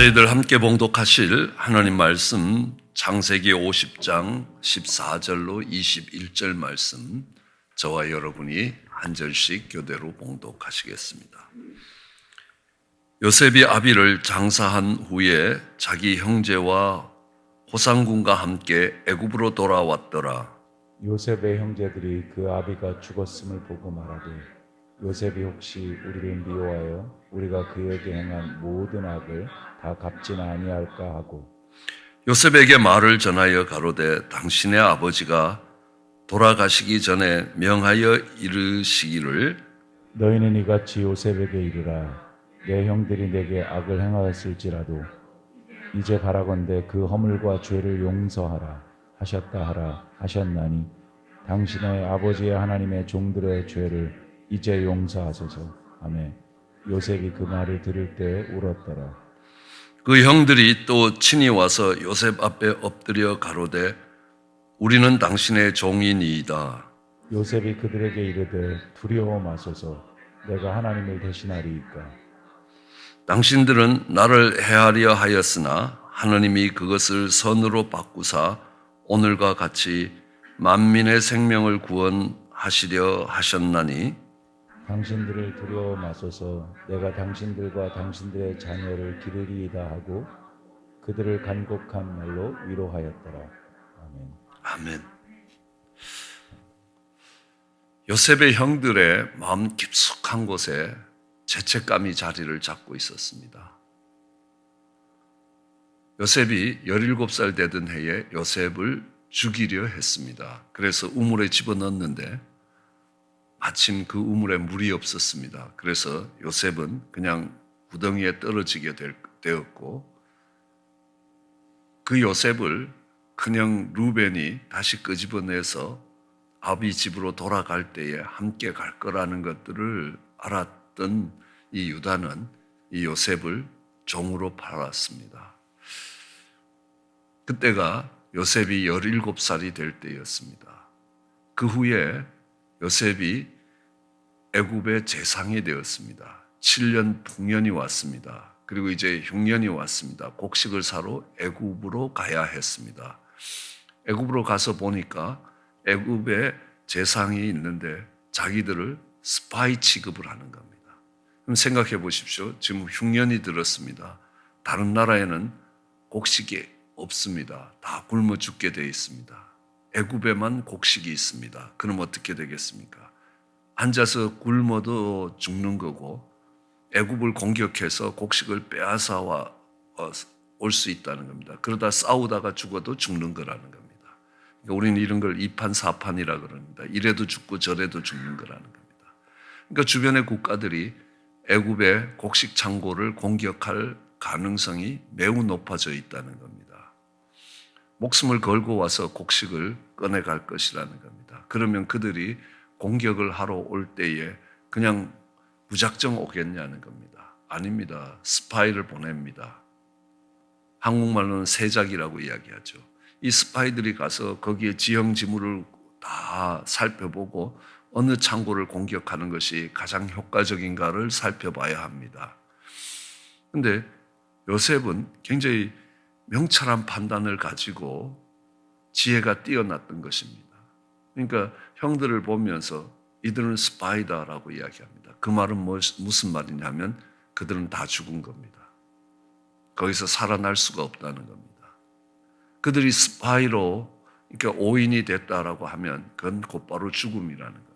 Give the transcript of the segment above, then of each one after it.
저희들 함께 봉독하실 하나님 말씀 창세기 50장 14절로 21절 말씀 저와 여러분이 한 절씩 교대로 봉독하시겠습니다. 요셉이 아비를 장사한 후에 자기 형제와 호상군과 함께 애굽으로 돌아왔더라. 요셉의 형제들이 그 아비가 죽었음을 보고 말하되 요셉이 혹시 우리를 미워하여 우리가 그에게 행한 모든 악을 다 갚지는 아니할까 하고 요셉에게 말을 전하여 가로되 당신의 아버지가 돌아가시기 전에 명하여 이르시기를 너희는 이같이 요셉에게 이르라. 내 형들이 내게 악을 행하였을지라도 이제 바라건대 그 허물과 죄를 용서하라 하셨다 하라 하셨나니 당신의 아버지의 하나님의 종들의 죄를 이제 용서하소서. 아멘. 요셉이 그 말을 들을 때 울었더라. 그 형들이 또 친히 와서 요셉 앞에 엎드려 가로되 우리는 당신의 종이니이다. 요셉이 그들에게 이르되 두려워 마소서. 내가 하나님을 대신하리이까 당신들은 나를 해하려 하였으나 하나님이 그것을 선으로 바꾸사 오늘과 같이 만민의 생명을 구원하시려 하셨나니 당신들을 두려워 마소서 내가 당신들과 당신들의 자녀를 기르리이다 하고 그들을 간곡한 말로 위로하였더라 아멘 아멘. 요셉의 형들의 마음 깊숙한 곳에 죄책감이 자리를 잡고 있었습니다. 요셉이 17살 되던 해에 요셉을 죽이려 했습니다. 그래서 우물에 집어넣었는데 마침 그 우물에 물이 없었습니다. 그래서 요셉은 그냥 구덩이에 떨어지게 되었고 그 요셉을 큰형 루벤이 다시 끄집어내서 아비 집으로 돌아갈 때에 함께 갈 거라는 것들을 알았던 이 유다는 이 요셉을 종으로 팔았습니다. 그때가 요셉이 17살이 될 때였습니다. 그 후에 요셉이 애굽의 재상이 되었습니다. 7년 풍년이 왔습니다. 그리고 이제 흉년이 왔습니다. 곡식을 사러 애굽으로 가야 했습니다. 애굽으로 가서 보니까 애굽에 재상이 있는데 자기들을 스파이 취급을 하는 겁니다. 그럼 생각해 보십시오. 지금 흉년이 들었습니다. 다른 나라에는 곡식이 없습니다. 다 굶어 죽게 되어 있습니다. 애굽에만 곡식이 있습니다. 그럼 어떻게 되겠습니까? 앉아서 굶어도 죽는 거고 애굽을 공격해서 곡식을 빼앗아 와올수 있다는 겁니다. 그러다 싸우다가 죽어도 죽는 거라는 겁니다. 그러니까 우리는 이런 걸 이판사판이라 그럽니다. 이래도 죽고 저래도 죽는 거라는 겁니다. 그러니까 주변의 국가들이 애굽의 곡식 창고를 공격할 가능성이 매우 높아져 있다는 겁니다. 목숨을 걸고 와서 곡식을 꺼내갈 것이라는 겁니다. 그러면 그들이 공격을 하러 올 때에 그냥 무작정 오겠냐는 겁니다. 아닙니다. 스파이를 보냅니다. 한국말로는 세작이라고 이야기하죠. 이 스파이들이 가서 거기에 지형 지물을 다 살펴보고 어느 창고를 공격하는 것이 가장 효과적인가를 살펴봐야 합니다. 근데 요셉은 굉장히 명철한 판단을 가지고 지혜가 뛰어났던 것입니다. 그러니까 형들을 보면서 이들은 스파이다라고 이야기합니다. 그 말은 무슨 말이냐면 그들은 다 죽은 겁니다. 거기서 살아날 수가 없다는 겁니다. 그들이 스파이로 그러니까 오인이 됐다라고 하면 그건 곧바로 죽음이라는 겁니다.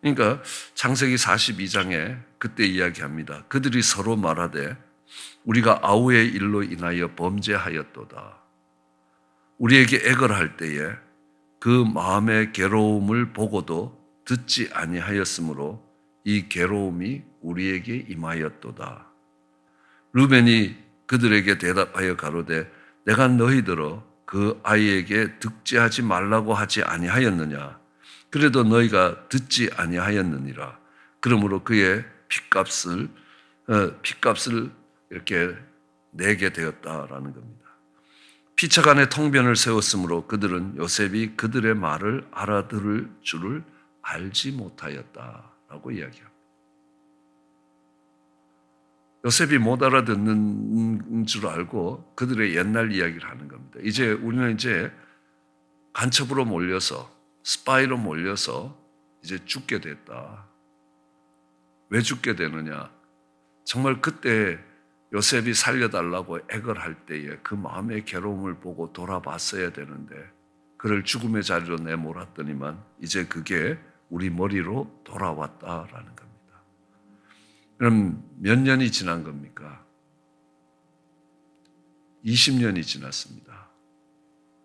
그러니까 창세기 42장에 그때 이야기합니다. 그들이 서로 말하되 우리가 아우의 일로 인하여 범죄하였도다. 우리에게 액을 할 때에 그 마음의 괴로움을 보고도 듣지 아니하였으므로 이 괴로움이 우리에게 임하였도다. 루벤이 그들에게 대답하여 가로되 내가 너희들어 그 아이에게 득지하지 말라고 하지 아니하였느냐 그래도 너희가 듣지 아니하였느니라 그러므로 그의 핏값을 어, 핏값을 이렇게 내게 되었다라는 겁니다. 피차간에 통변을 세웠으므로 그들은 요셉이 그들의 말을 알아들을 줄을 알지 못하였다라고 이야기합니다. 요셉이 못 알아듣는 줄 알고 그들의 옛날 이야기를 하는 겁니다. 이제 우리는 이제 간첩으로 몰려서 스파이로 몰려서 이제 죽게 됐다. 왜 죽게 되느냐? 정말 그때 요셉이 살려달라고 애걸 할 때에 그 마음의 괴로움을 보고 돌아봤어야 되는데 그를 죽음의 자리로 내몰았더니만 이제 그게 우리 머리로 돌아왔다라는 겁니다. 그럼 몇 년이 지난 겁니까? 20년이 지났습니다.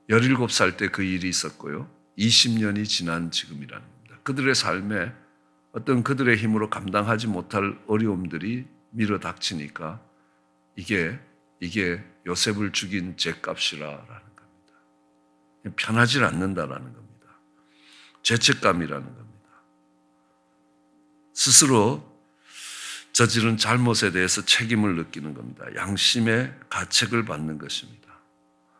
17살 때 그 일이 있었고요. 20년이 지난 지금이라는 겁니다. 그들의 삶에 어떤 그들의 힘으로 감당하지 못할 어려움들이 밀어 닥치니까 이게 이게 요셉을 죽인 죄 값이라라는 겁니다. 편하지 않는다라는 겁니다. 죄책감이라는 겁니다. 스스로 저지른 잘못에 대해서 책임을 느끼는 겁니다. 양심의 가책을 받는 것입니다.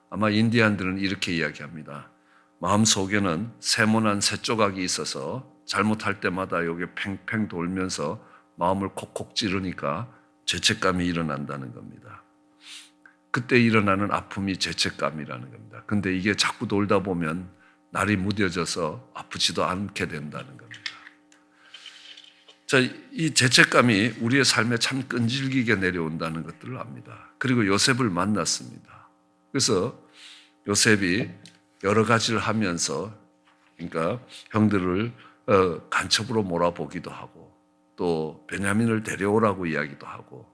아마 인디안들은 이렇게 이야기합니다. 마음 속에는 세모난 새 조각이 있어서 잘못할 때마다 여기 팽팽 돌면서 마음을 콕콕 찌르니까 죄책감이 일어난다는 겁니다. 그때 일어나는 아픔이 죄책감이라는 겁니다. 근데 이게 자꾸 돌다 보면 날이 무뎌져서 아프지도 않게 된다는 겁니다. 자, 이 죄책감이 우리의 삶에 참 끈질기게 내려온다는 것들을 압니다. 그리고 요셉을 만났습니다. 그래서 요셉이 여러 가지를 하면서 그러니까 형들을 어, 간첩으로 몰아보기도 하고 또 베냐민을 데려오라고 이야기도 하고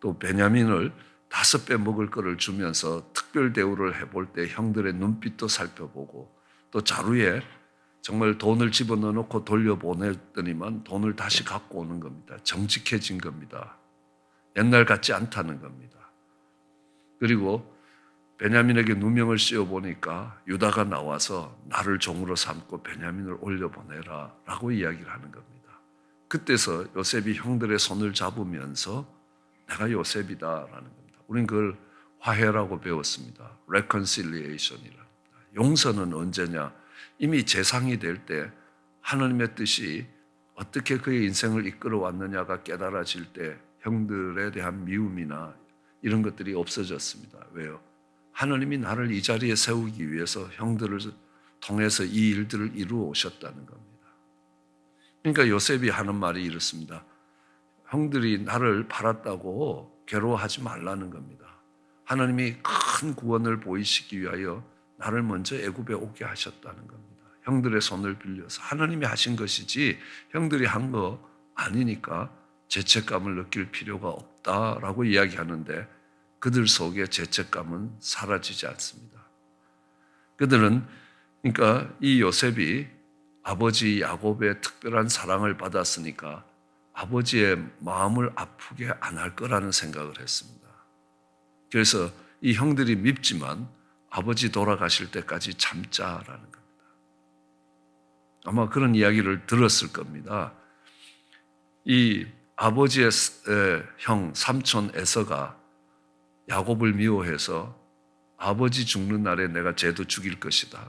또 베냐민을 다섯 배 먹을 거를 주면서 특별 대우를 해볼 때 형들의 눈빛도 살펴보고 또 자루에 정말 돈을 집어넣어 놓고 돌려보냈더니만 돈을 다시 갖고 오는 겁니다. 정직해진 겁니다. 옛날 같지 않다는 겁니다. 그리고 베냐민에게 누명을 씌워 보니까 유다가 나와서 나를 종으로 삼고 베냐민을 올려 보내라 라고 이야기를 하는 겁니다. 그때서 요셉이 형들의 손을 잡으면서 내가 요셉이다라는 겁니다. 우리는 그걸 화해라고 배웠습니다. reconciliation이랍니다. 용서는 언제냐? 이미 재상이 될 때 하나님의 뜻이 어떻게 그의 인생을 이끌어 왔느냐가 깨달아질 때 형들에 대한 미움이나 이런 것들이 없어졌습니다. 왜요? 하나님이 나를 이 자리에 세우기 위해서 형들을 통해서 이 일들을 이루어 오셨다는 겁니다. 그러니까 요셉이 하는 말이 이렇습니다. 형들이 나를 팔았다고 괴로워하지 말라는 겁니다. 하나님이 큰 구원을 보이시기 위하여 나를 먼저 애굽에 오게 하셨다는 겁니다. 형들의 손을 빌려서 하나님이 하신 것이지 형들이 한 거 아니니까 죄책감을 느낄 필요가 없다라고 이야기하는데 그들 속에 죄책감은 사라지지 않습니다. 그들은 그러니까 이 요셉이 아버지 야곱의 특별한 사랑을 받았으니까 아버지의 마음을 아프게 안 할 거라는 생각을 했습니다. 그래서 이 형들이 밉지만 아버지 돌아가실 때까지 참자라는 겁니다. 아마 그런 이야기를 들었을 겁니다. 이 아버지의 형 삼촌 에서가 야곱을 미워해서 아버지 죽는 날에 내가 쟤도 죽일 것이다.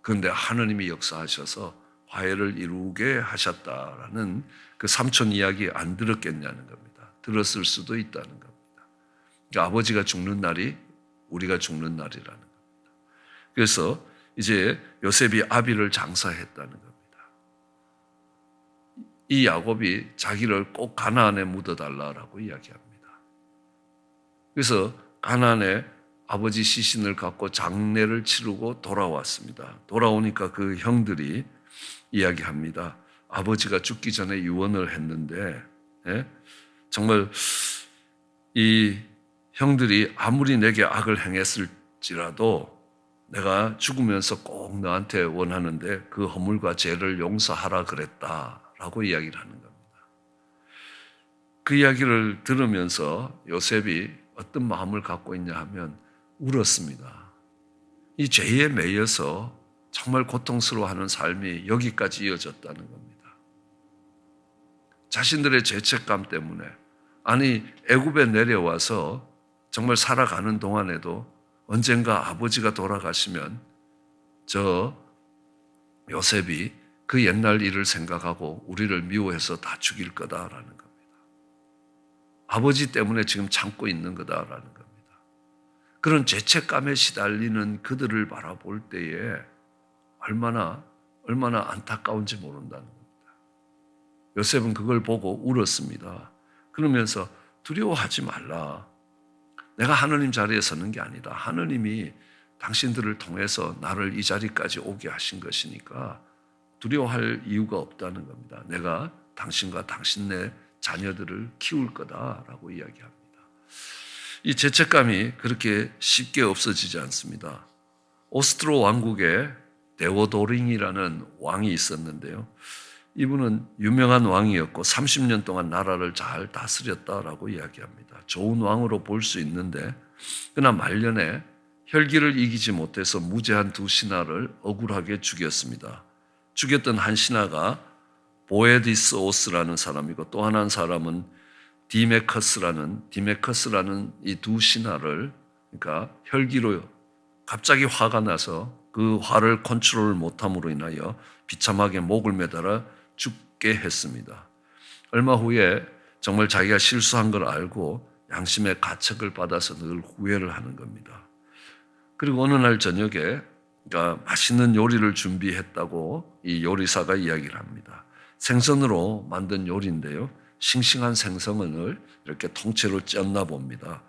그런데 하나님이 역사하셔서 화해를 이루게 하셨다라는 그 삼촌 이야기 안 들었겠냐는 겁니다. 들었을 수도 있다는 겁니다. 그러니까 아버지가 죽는 날이 우리가 죽는 날이라는 겁니다. 그래서 이제 요셉이 아비를 장사했다는 겁니다. 이 야곱이 자기를 꼭 가나안에 묻어달라라고 이야기합니다. 그래서 가나안에 아버지 시신을 갖고 장례를 치르고 돌아왔습니다. 돌아오니까 그 형들이 이야기합니다. 아버지가 죽기 전에 유언을 했는데 예? 정말 이 형들이 아무리 내게 악을 행했을지라도 내가 죽으면서 꼭 너한테 원하는데 그 허물과 죄를 용서하라 그랬다라고 이야기를 하는 겁니다. 그 이야기를 들으면서 요셉이 어떤 마음을 갖고 있냐 하면 울었습니다. 이 죄에 매여서 정말 고통스러워하는 삶이 여기까지 이어졌다는 겁니다. 자신들의 죄책감 때문에 아니 애굽에 내려와서 정말 살아가는 동안에도 언젠가 아버지가 돌아가시면 저 요셉이 그 옛날 일을 생각하고 우리를 미워해서 다 죽일 거다라는 겁니다. 아버지 때문에 지금 참고 있는 거다라는 겁니다. 그런 죄책감에 시달리는 그들을 바라볼 때에 얼마나 얼마나 안타까운지 모른다는 겁니다. 요셉은 그걸 보고 울었습니다. 그러면서 두려워하지 말라. 내가 하느님 자리에 서는 게 아니다. 하느님이 당신들을 통해서 나를 이 자리까지 오게 하신 것이니까 두려워할 이유가 없다는 겁니다. 내가 당신과 당신네 자녀들을 키울 거다라고 이야기합니다. 이 죄책감이 그렇게 쉽게 없어지지 않습니다. 오스트로 왕국에 데오도링이라는 왕이 있었는데요. 이분은 유명한 왕이었고 30년 동안 나라를 잘 다스렸다라고 이야기합니다. 좋은 왕으로 볼 수 있는데 그러나 말년에 혈기를 이기지 못해서 무죄한 두 신하를 억울하게 죽였습니다. 죽였던 한 신하가 보에디스오스라는 사람이고 또 하나 사람은 디메커스라는 디메커스라는 이 두 신하를 그러니까 혈기로 갑자기 화가 나서 그 화를 컨트롤 못함으로 인하여 비참하게 목을 매달아 죽게 했습니다. 얼마 후에 정말 자기가 실수한 걸 알고 양심의 가책을 받아서 늘 후회를 하는 겁니다. 그리고 어느 날 저녁에 그러니까 맛있는 요리를 준비했다고 이 요리사가 이야기를 합니다. 생선으로 만든 요리인데요. 싱싱한 생선을 이렇게 통째로 쪘나 봅니다.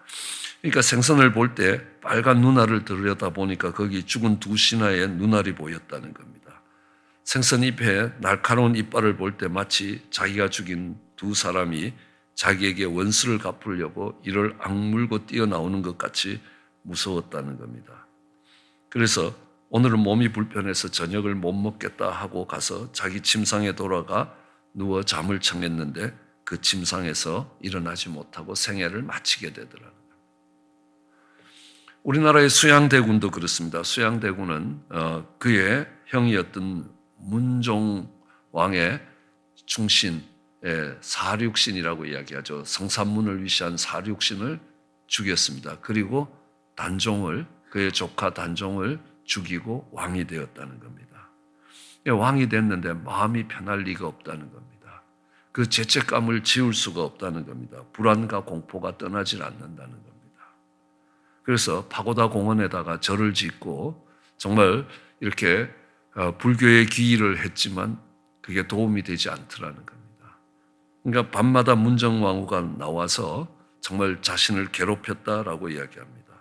그러니까 생선을 볼 때 빨간 눈알을 들여다 보니까 거기 죽은 두 신하의 눈알이 보였다는 겁니다. 생선 잎에 날카로운 이빨을 볼 때 마치 자기가 죽인 두 사람이 자기에게 원수를 갚으려고 이를 악물고 뛰어나오는 것 같이 무서웠다는 겁니다. 그래서 오늘은 몸이 불편해서 저녁을 못 먹겠다 하고 가서 자기 침상에 돌아가 누워 잠을 청했는데 그 침상에서 일어나지 못하고 생애를 마치게 되더라고요. 우리나라의 수양대군도 그렇습니다. 수양대군은 어, 그의 형이었던 문종 왕의 충신 예, 사륙신이라고 이야기하죠. 성산문을 위시한 사륙신을 죽였습니다. 그리고 단종을 그의 조카 단종을 죽이고 왕이 되었다는 겁니다. 예, 왕이 됐는데 마음이 편할 리가 없다는 겁니다. 그 죄책감을 지울 수가 없다는 겁니다. 불안과 공포가 떠나질 않는다는 겁니다. 그래서 파고다 공원에다가 절을 짓고 정말 이렇게 어, 불교의 기일을 했지만 그게 도움이 되지 않더라는 겁니다. 그러니까 밤마다 문정왕후가 나와서 정말 자신을 괴롭혔다라고 이야기합니다.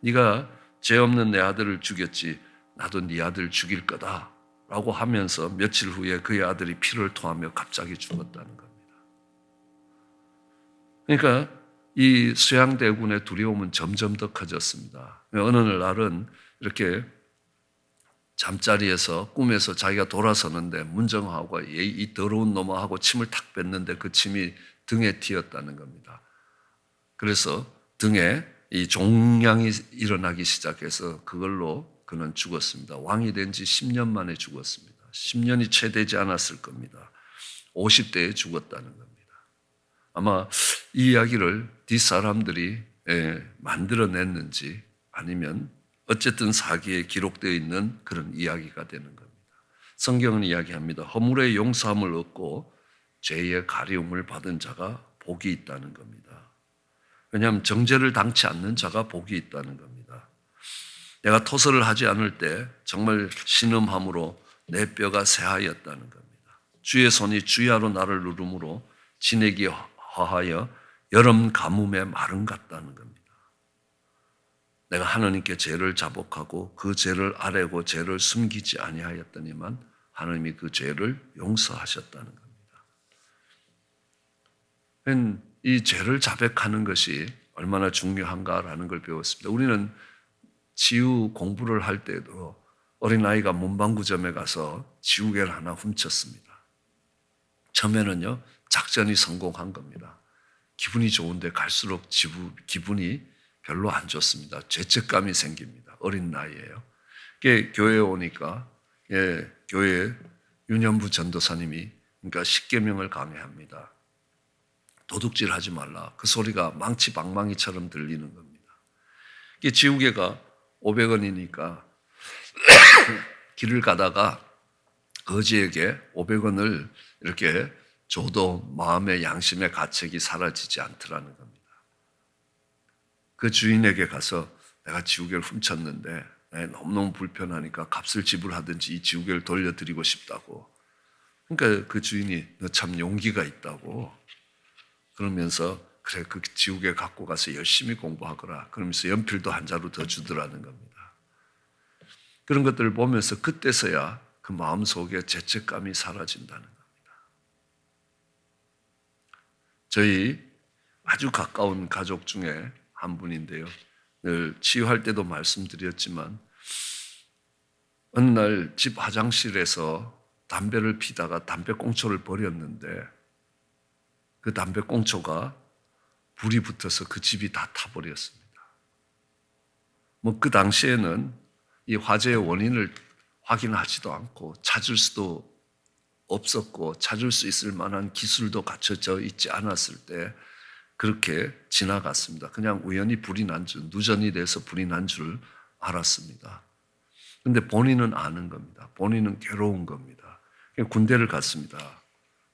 네가 죄 없는 내 아들을 죽였지 나도 네 아들 죽일 거다 라고 하면서 며칠 후에 그의 아들이 피를 토하며 갑자기 죽었다는 겁니다. 그러니까 이 수양대군의 두려움은 점점 더 커졌습니다. 어느 날은 이렇게 잠자리에서 꿈에서 자기가 돌아서는데 문정하고 이 더러운 놈아하고 침을 탁 뱉는데 그 침이 등에 튀었다는 겁니다. 그래서 등에 이 종양이 일어나기 시작해서 그걸로 그는 죽었습니다. 왕이 된 지 10년 만에 죽었습니다. 10년이 채 되지 않았을 겁니다. 50대에 죽었다는 겁니다. 아마 이 이야기를 뒷사람들이 예, 만들어냈는지 아니면 어쨌든 사기에 기록되어 있는 그런 이야기가 되는 겁니다. 성경은 이야기합니다. 허물의 용서함을 얻고 죄의 가리움을 받은 자가 복이 있다는 겁니다. 왜냐하면 정죄를 당치 않는 자가 복이 있다는 겁니다. 내가 토설을 하지 않을 때 정말 신음함으로 내 뼈가 새하였다는 겁니다. 주의 손이 주야로 나를 누름으로 진액이 허하여 여름 가뭄에 마른 같다는 겁니다. 내가 하나님께 죄를 자복하고 그 죄를 아뢰고 죄를 숨기지 아니하였더니만 하나님이 그 죄를 용서하셨다는 겁니다. 이 죄를 자백하는 것이 얼마나 중요한가라는 걸 배웠습니다. 우리는 지우 공부를 할 때도 어린아이가 문방구점에 가서 지우개를 하나 훔쳤습니다. 처음에는요, 작전이 성공한 겁니다. 기분이 좋은데 갈수록 지부, 기분이 별로 안 좋습니다. 죄책감이 생깁니다. 어린 나이에요. 교회에 오니까 예, 교회 윤현부 전도사님이 그러니까 십계명을 강해합니다. 도둑질 하지 말라. 그 소리가 망치 방망이처럼 들리는 겁니다. 이게 지우개가 500원이니까 길을 가다가 거지에게 500원을 이렇게 줘도 마음의 양심의 가책이 사라지지 않더라는 겁니다. 그 주인에게 가서 내가 지우개를 훔쳤는데 네, 너무너무 불편하니까 값을 지불하든지 이 지우개를 돌려드리고 싶다고. 그러니까 그 주인이 너 참 용기가 있다고. 그러면서 그래 그 지우개 갖고 가서 열심히 공부하거라. 그러면서 연필도 한 자루 더 주더라는 겁니다. 그런 것들을 보면서 그때서야 그 마음 속에 죄책감이 사라진다는 겁니다. 저희 아주 가까운 가족 중에 한 분인데요. 늘 치유할 때도 말씀드렸지만 어느 날 집 화장실에서 담배를 피다가 담배 꽁초를 버렸는데 그 담배 꽁초가 불이 붙어서 그 집이 다 타버렸습니다. 뭐 그 당시에는 이 화재의 원인을 확인하지도 않고 찾을 수도 없었고 찾을 수 있을 만한 기술도 갖춰져 있지 않았을 때 그렇게 지나갔습니다. 그냥 우연히 불이 난 줄, 누전이 돼서 불이 난 줄 알았습니다. 근데 본인은 아는 겁니다. 본인은 괴로운 겁니다. 군대를 갔습니다.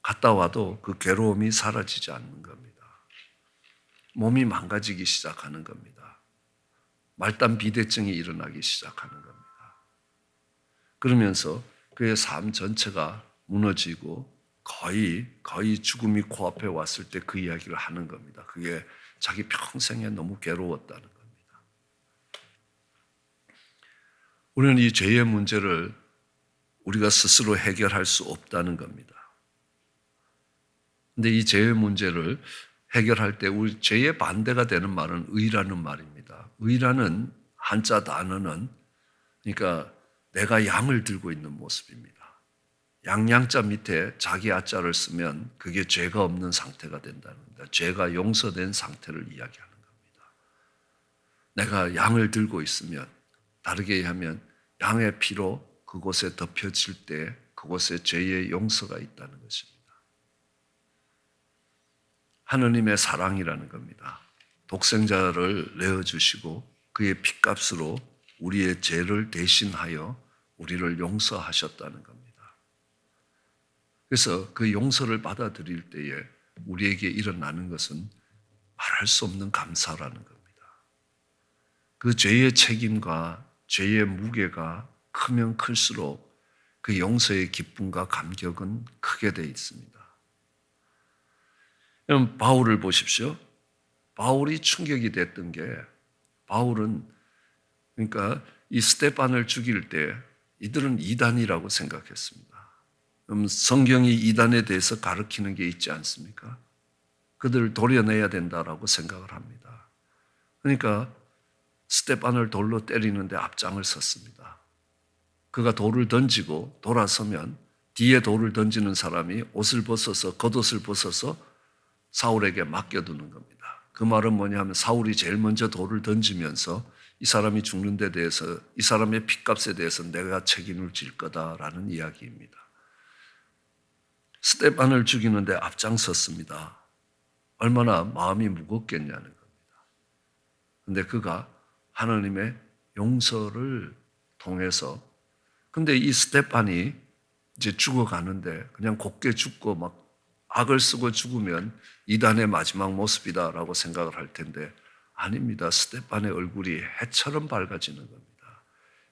갔다 와도 그 괴로움이 사라지지 않는 겁니다. 몸이 망가지기 시작하는 겁니다. 말단 비대증이 일어나기 시작하는 겁니다. 그러면서 그의 삶 전체가 무너지고 거의 거의 죽음이 코앞에 왔을 때 그 이야기를 하는 겁니다. 그게 자기 평생에 너무 괴로웠다는 겁니다. 우리는 이 죄의 문제를 우리가 스스로 해결할 수 없다는 겁니다. 근데 이 죄의 문제를 해결할 때 우리 죄의 반대가 되는 말은 의라는 말입니다. 의라는 한자 단어는 그러니까 내가 양을 들고 있는 모습입니다. 양양자 밑에 자기 아자를 쓰면 그게 죄가 없는 상태가 된다는 겁니다. 죄가 용서된 상태를 이야기하는 겁니다. 내가 양을 들고 있으면 다르게 하면 양의 피로 그곳에 덮여질 때 그곳에 죄의 용서가 있다는 것입니다. 하느님의 사랑이라는 겁니다. 독생자를 내어주시고 그의 피값으로 우리의 죄를 대신하여 우리를 용서하셨다는 겁니다. 그래서 그 용서를 받아들일 때에 우리에게 일어나는 것은 말할 수 없는 감사라는 겁니다. 그 죄의 책임과 죄의 무게가 크면 클수록 그 용서의 기쁨과 감격은 크게 돼 있습니다. 여러분 바울을 보십시오. 바울이 충격이 됐던 게 바울은 그러니까 이 스테판을 죽일 때 이들은 이단이라고 생각했습니다. 그럼 성경이 이단에 대해서 가르치는 게 있지 않습니까? 그들을 도려내야 된다라고 생각을 합니다. 그러니까 스테판을 돌로 때리는데 앞장을 섰습니다. 그가 돌을 던지고 돌아서면 뒤에 돌을 던지는 사람이 옷을 벗어서 겉옷을 벗어서 사울에게 맡겨두는 겁니다. 그 말은 뭐냐면 사울이 제일 먼저 돌을 던지면서 이 사람이 죽는 데 대해서 이 사람의 핏값에 대해서 내가 책임을 질 거다라는 이야기입니다. 스테반을 죽이는데 앞장섰습니다. 얼마나 마음이 무겁겠냐는 겁니다. 근데 그가 하나님의 용서를 통해서 근데 이 스테판이 이제 죽어가는데 그냥 곱게 죽고 막 악을 쓰고 죽으면 이단의 마지막 모습이다라고 생각을 할 텐데 아닙니다. 스테판의 얼굴이 해처럼 밝아지는 겁니다.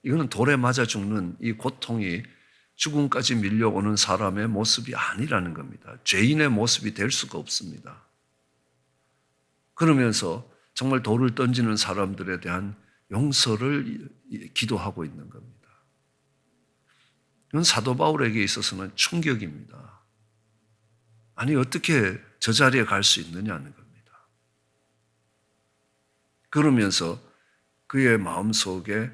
이거는 돌에 맞아 죽는 이 고통이 죽음까지 밀려오는 사람의 모습이 아니라는 겁니다. 죄인의 모습이 될 수가 없습니다. 그러면서 정말 돌을 던지는 사람들에 대한 용서를 기도하고 있는 겁니다. 이건 사도 바울에게 있어서는 충격입니다. 아니, 어떻게 저 자리에 갈 수 있느냐는 겁니다. 그러면서 그의 마음 속에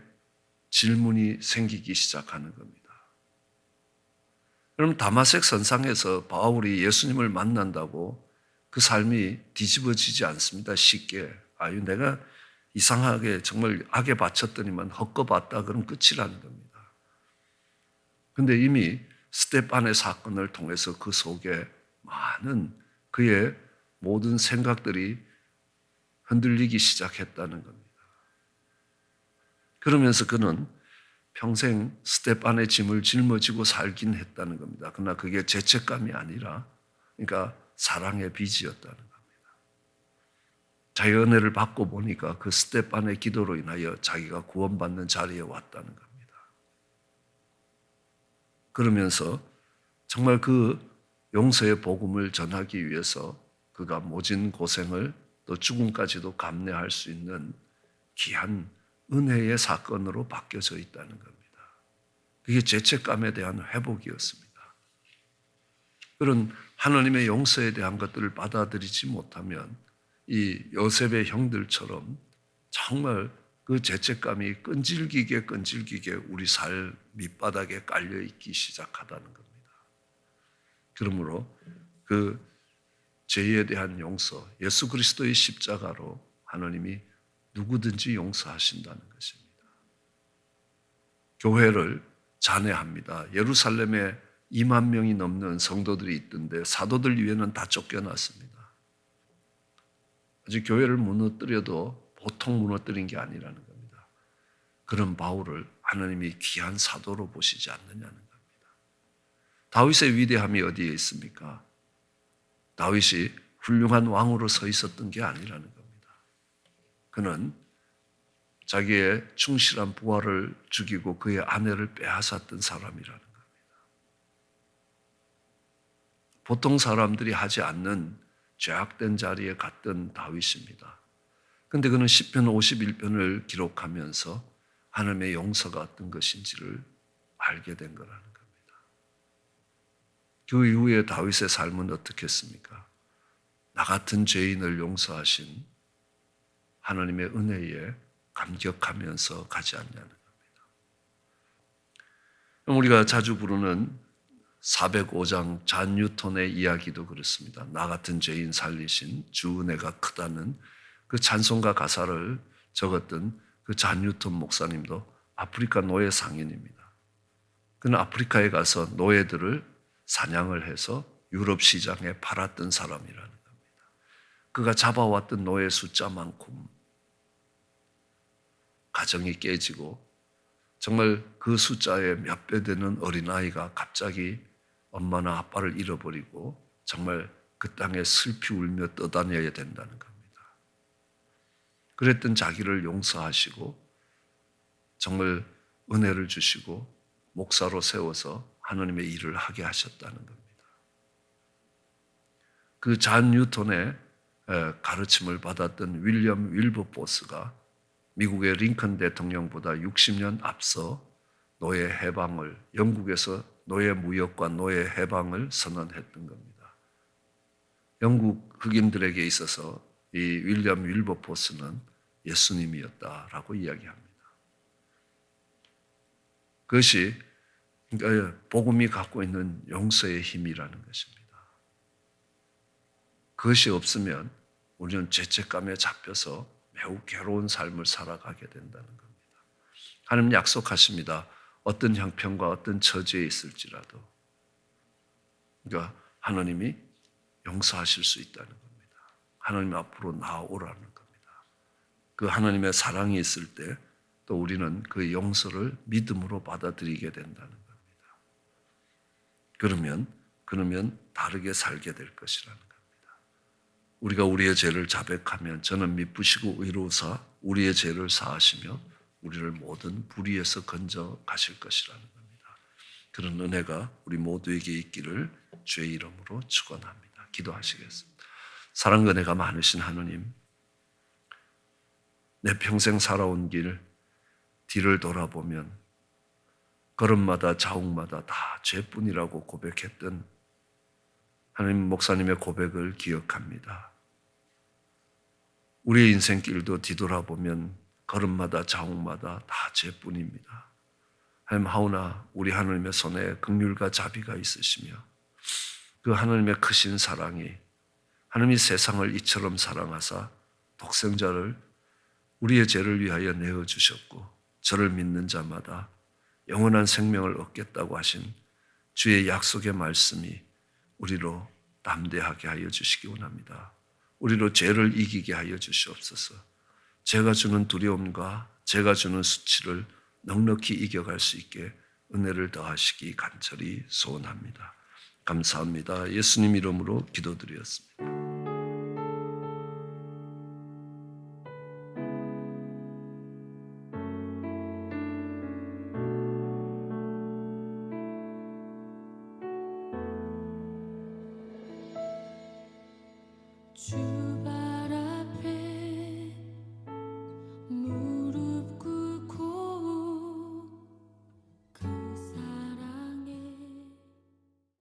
질문이 생기기 시작하는 겁니다. 그럼 다마색 선상에서 바울이 예수님을 만난다고 그 삶이 뒤집어지지 않습니다. 쉽게. 아유, 내가 이상하게 정말 악에 바쳤더니만 헛거봤다. 그럼 끝이라는 겁니다. 근데 이미 스테판의 사건을 통해서 그 속에 많은 그의 모든 생각들이 흔들리기 시작했다는 겁니다. 그러면서 그는 평생 스테판의 짐을 짊어지고 살긴 했다는 겁니다. 그러나 그게 죄책감이 아니라 그러니까 사랑의 빚이었다는 겁니다. 자기 은혜를 받고 보니까 그 스테판의 기도로 인하여 자기가 구원받는 자리에 왔다는 겁니다. 그러면서 정말 그 용서의 복음을 전하기 위해서 그가 모진 고생을 또 죽음까지도 감내할 수 있는 귀한 은혜의 사건으로 바뀌어져 있다는 겁니다. 그게 죄책감에 대한 회복이었습니다. 그런 하나님의 용서에 대한 것들을 받아들이지 못하면 이 요셉의 형들처럼 정말 그 죄책감이 끈질기게 끈질기게 우리 살 밑바닥에 깔려 있기 시작하다는 겁니다. 그러므로 그 죄에 대한 용서, 예수 그리스도의 십자가로 하나님이 누구든지 용서하신다는 것입니다. 교회를 잔해합니다. 예루살렘에 2만 명이 넘는 성도들이 있던데 사도들 위에는 다 쫓겨났습니다. 아직 교회를 무너뜨려도 보통 무너뜨린 게 아니라는 겁니다. 그런 바울을 하나님이 귀한 사도로 보시지 않느냐는 다. 다윗의 위대함이 어디에 있습니까? 다윗이 훌륭한 왕으로 서 있었던 게 아니라는 겁니다. 그는 자기의 충실한 부하를 죽이고 그의 아내를 빼앗았던 사람이라는 겁니다. 보통 사람들이 하지 않는 죄악된 자리에 갔던 다윗입니다. 근데 그는 10편 51편을 기록하면서 하나님의 용서가 어떤 것인지를 알게 된 거라는. 그 이후에 다윗의 삶은 어떻겠습니까? 나 같은 죄인을 용서하신 하나님의 은혜에 감격하면서 가지 않냐는 겁니다. 우리가 자주 부르는 405장 잔 뉴턴의 이야기도 그렇습니다. 나 같은 죄인 살리신 주 은혜가 크다는 그 찬송가 가사를 적었던 그잔 뉴턴 목사님도 아프리카 노예 상인입니다. 그는 아프리카에 가서 노예들을 사냥을 해서 유럽 시장에 팔았던 사람이라는 겁니다. 그가 잡아왔던 노예 숫자만큼 가정이 깨지고 정말 그 숫자의 몇배 되는 어린아이가 갑자기 엄마나 아빠를 잃어버리고 정말 그 땅에 슬피 울며 떠다녀야 된다는 겁니다. 그랬던 자기를 용서하시고 정말 은혜를 주시고 목사로 세워서 하나님의 일을 하게 하셨다는 겁니다. 그 잔 뉴턴의 가르침을 받았던 윌리엄 윌버포스가 미국의 링컨 대통령보다 60년 앞서 노예 해방을 영국에서 노예 무역과 노예 해방을 선언했던 겁니다. 영국 흑인들에게 있어서 이 윌리엄 윌버포스는 예수님이었다라고 이야기합니다. 그것이 복음이 갖고 있는 용서의 힘이라는 것입니다. 그것이 없으면 우리는 죄책감에 잡혀서 매우 괴로운 삶을 살아가게 된다는 겁니다. 하나님 약속하십니다. 어떤 형편과 어떤 처지에 있을지라도 그러니까 하나님이 용서하실 수 있다는 겁니다. 하나님 앞으로 나오라는 겁니다. 그 하나님의 사랑이 있을 때 또 우리는 그 용서를 믿음으로 받아들이게 된다는. 그러면 그러면 다르게 살게 될 것이라는 겁니다. 우리가 우리의 죄를 자백하면 저는 미쁘시고 의로우사 우리의 죄를 사하시며 우리를 모든 불의에서 건져 가실 것이라는 겁니다. 그런 은혜가 우리 모두에게 있기를 주의 이름으로 축원합니다. 기도하시겠습니다. 사랑과 은혜가 많으신 하느님, 내 평생 살아온 길 뒤를 돌아보면 걸음마다 자욱마다 다 죄뿐이라고 고백했던 하나님 목사님의 고백을 기억합니다. 우리의 인생길도 뒤돌아보면 걸음마다 자욱마다 다 죄뿐입니다. 하나님 하오나 우리 하나님의 손에 극률과 자비가 있으시며 그 하나님의 크신 사랑이 하나님이 세상을 이처럼 사랑하사 독생자를 우리의 죄를 위하여 내어 주셨고 저를 믿는 자마다 영원한 생명을 얻겠다고 하신 주의 약속의 말씀이 우리로 담대하게 하여 주시기 원합니다. 우리로 죄를 이기게 하여 주시옵소서. 제가 주는 두려움과 제가 주는 수치를 넉넉히 이겨갈 수 있게 은혜를 더하시기 간절히 소원합니다. 감사합니다. 예수님 이름으로 기도드렸습니다.